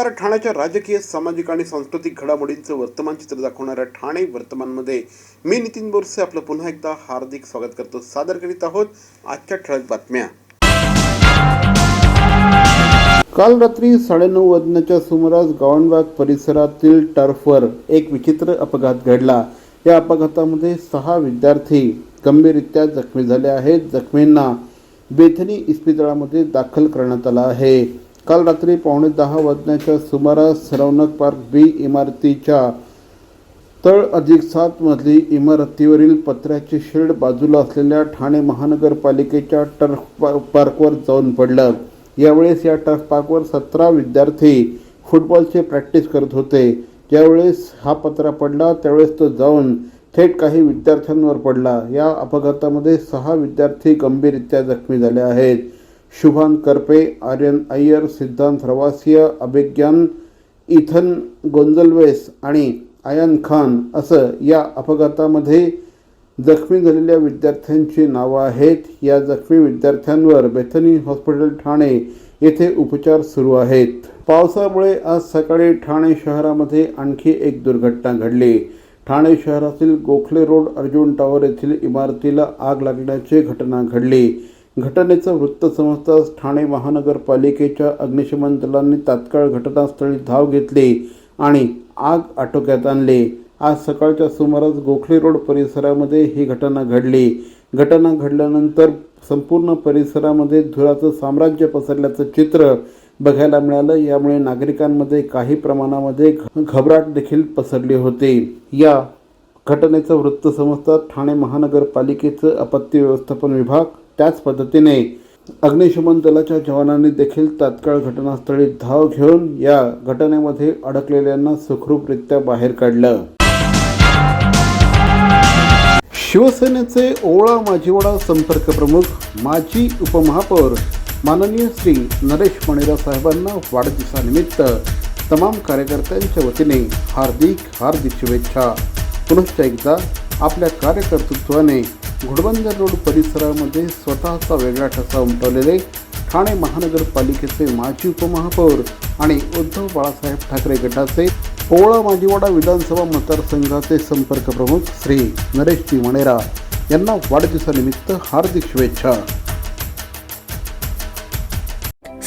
नमस्कार ठाण्याच्या राजकीय सामाजिक आणि सांस्कृतिक घडामोडींचं वर्तमान चित्र दाखवणाऱ्या ठाणे वर्तमानमध्ये मी नितीन बोरसे आपलं पुन्हा एकदा हार्दिक स्वागत करतो. सादर करीत आहोत आजच्या ठळक बातम्या. काल रात्री साडेनऊ वाजण्याच्या सुमारास गावणबाग परिसरातील टर्फवर एक विचित्र अपघात घडला. या अपघातामध्ये सहा विद्यार्थी गंभीररित्या जखमी झाले आहेत. जखमींना बेथनी इस्पितळामध्ये दाखल करण्यात आला आहे. काल रात्री पावणे दहा वाजण्याच्या सुमारास रौनक पार्क बी इमारतीच्या तळ अधिक सात मजली इमारतीवरील पत्र्याचे शेड बाजूला असलेल्या ठाणे महानगरपालिकेच्या टर्फ पार्कवर जाऊन पडलं. यावेळेस या टर्फ पार्कवर सतरा विद्यार्थी फुटबॉलची प्रॅक्टिस करत होते. ज्यावेळेस हा पत्रा पडला त्यावेळेस तो जाऊन थेट काही विद्यार्थ्यांवर पडला. या अपघातामध्ये सहा विद्यार्थी गंभीररित्या जखमी झाले आहेत. शुभान करपे आर्यन अय्यर सिद्धांत रवासिया अभिज्ञान इथन गोंजलवेस आणि आयन खान असं या अपघातामध्ये जखमी झालेल्या विद्यार्थ्यांची नावं आहेत. या जखमी विद्यार्थ्यांवर बेथनी हॉस्पिटल ठाणे येथे उपचार सुरू आहेत. पावसामुळे आज सकाळी ठाणे शहरामध्ये आणखी एक दुर्घटना घडली. ठाणे शहरातील गोखले रोड अर्जुन टॉवर येथील इमारतीला आग लागण्याची घटना घडली. घटनेचं वृत्त समजताच ठाणे महानगरपालिकेच्या अग्निशमन दलांनी तात्काळ घटनास्थळी धाव घेतली आणि आग आटोक्यात आणली. आज सकाळच्या सुमारास गोखले रोड परिसरामध्ये ही घटना घडली. घटना घडल्यानंतर संपूर्ण परिसरामध्ये धुराचं साम्राज्य पसरल्याचं चित्र बघायला मिळालं. यामुळे नागरिकांमध्ये काही प्रमाणामध्ये घ- घबराट देखील पसरली होती. या घटनेचं वृत्त समजतात ठाणे महानगरपालिकेचं आपत्ती व्यवस्थापन विभाग त्याच पद्धतीने अग्निशमन दलाच्या जवानांनी देखील तात्काळ घटनास्थळी धाव घेऊन या घटनेमध्ये अडकलेल्यांना सुखरूपरित्या बाहेर काढलं. शिवसेनेचे ओळा माजीवाडा संपर्क प्रमुख माजी उपमहापौर माननीय श्री नरेश मणेरा साहेबांना वाढदिवसानिमित्त तमाम कार्यकर्त्यांच्या वतीने हार्दिक हार्दिक शुभेच्छा. पुनश्च एकदा आपल्या कार्यकर्तृत्वाने घोडबंदर रोड परिसरामध्ये स्वतःचा वेगळा ठसा उमटवलेले ठाणे महानगरपालिकेचे माजी उपमहापौर आणि उद्धव बाळासाहेब ठाकरे गटाचे पोवळा माजीवाडा विधानसभा मतदारसंघाचे संपर्क प्रमुख श्री नरेशजी मणेरा यांना वाढदिवसानिमित्त हार्दिक शुभेच्छा.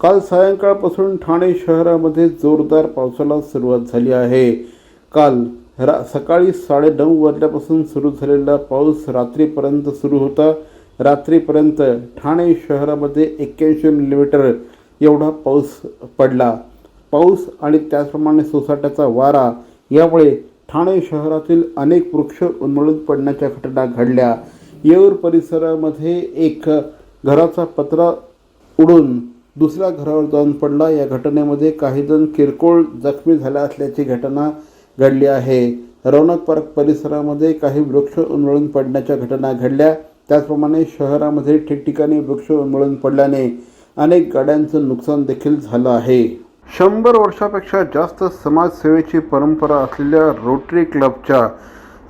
काल सायंकाळपासून ठाणे शहरामध्ये जोरदार पावसाला सुरुवात झाली आहे. काल रा सकाळी साडेनऊ वाजल्यापासून सुरू झालेला पाऊस रात्रीपर्यंत सुरू होता. रात्रीपर्यंत ठाणे शहरामध्ये एक्क्याऐंशी मिलीमीटर एवढा पाऊस पडला. पाऊस आणि त्याचप्रमाणे सोसाट्याचा वारा यामुळे ठाणे शहरातील अनेक वृक्ष उन्मळून पडण्याच्या घटना घडल्या. येऊर परिसरामध्ये एक घराचा पत्रा उडून दुसऱ्या घरावर जाऊन पडला. या घटनेमध्ये काही जण किरकोळ जखमी झाल्या असल्याची घटना घडली आहे. रौनक पार्क परिसरामध्ये काही वृक्ष उन्मळून पडण्याच्या घटना घडल्या. त्याचप्रमाणे शहरामध्ये ठिकठिकाणी वृक्ष उन्मळून पडल्याने अनेक गाड्यांचं नुकसान देखील झालं आहे. शंभर वर्षापेक्षा जास्त समाजसेवेची परंपरा असलेल्या रोटरी क्लबच्या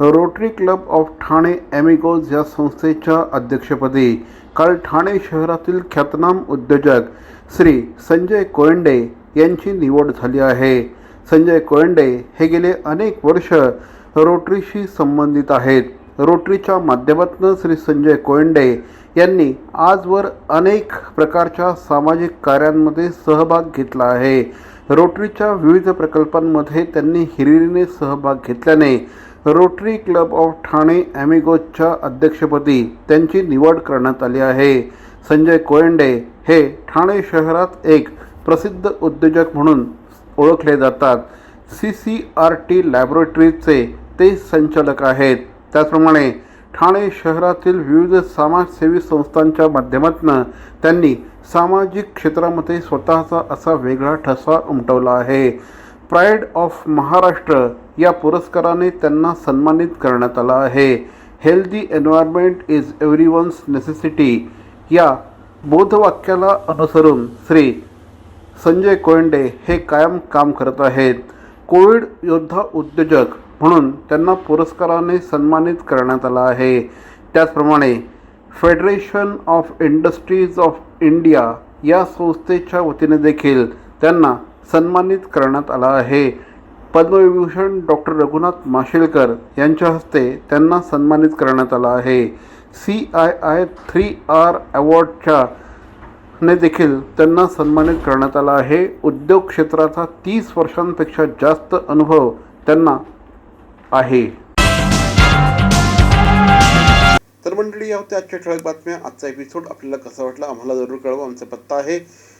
Rotary club of Thane Amigos या संस्थेच्या अध्यक्षपदी काल ठाणे शहरातील ख्यातनाम उद्योजक श्री संजय कोयंडे यांची निवड झाली आहे. संजय कोयंडे हे गेले अनेक वर्ष रोटरीशी संबंधित आहेत. रोटरीच्या माध्यमातून श्री संजय कोयंडे यांनी आजवर अनेक प्रकारच्या सामाजिक कार्यांमध्ये सहभाग घेतला आहे. रोटरीच्या विविध प्रकल्पांमध्ये त्यांनी हिरिरीने सहभाग घेतल्याने रोटरी क्लब ऑफ ठाणे ॲमिगोजच्या अध्यक्षपदी त्यांची निवड करण्यात आली आहे. संजय कोयंडे हे ठाणे शहरात एक प्रसिद्ध उद्योजक म्हणून ओळखले जातात. सी सी आर टी लॅबोरेटरीचे ते संचालक आहेत. त्याचप्रमाणे ठाणे शहरातील विविध समाजसेवी संस्थांच्या माध्यमातून त्यांनी सामाजिक क्षेत्रामध्ये स्वतःचा असा वेगळा ठसा उमटवला आहे. प्राईड ऑफ महाराष्ट्र या पुरस्काराने त्यांना सन्मानित करण्यात आला आहे. Healthy environment is everyone's necessity या बोधवाक्याला अनुसरून श्री संजय कोयंडे हे कायम काम करत आहेत. कोविड योद्धा उद्योजक म्हणून त्यांना पुरस्काराने सन्मानित करण्यात आला आहे. त्याचप्रमाणे federation of industries of India या संस्थेच्या वतीने देखील त्यांना सन्मानित करण्यात आला आहे. पद्मविभूषण डॉक्टर रघुनाथ माशेलकर यांच्या हस्ते त्यांना सन्मानित करण्यात आला आहे. C I I three R अवॉर्डच्या ने देखील त्यांना सन्मानित करण्यात आला आहे. उद्योग क्षेत्राचा तीस वर्षांपेक्षा जास्त अनुभव त्यांना आहे. तर मंडळी या होत्या आजच्या ठळक बातम्या. आजचा एपिसोड आपल्याला कसा वाटला आम्हाला जरूर कळवा. आमचा पत्ता आहे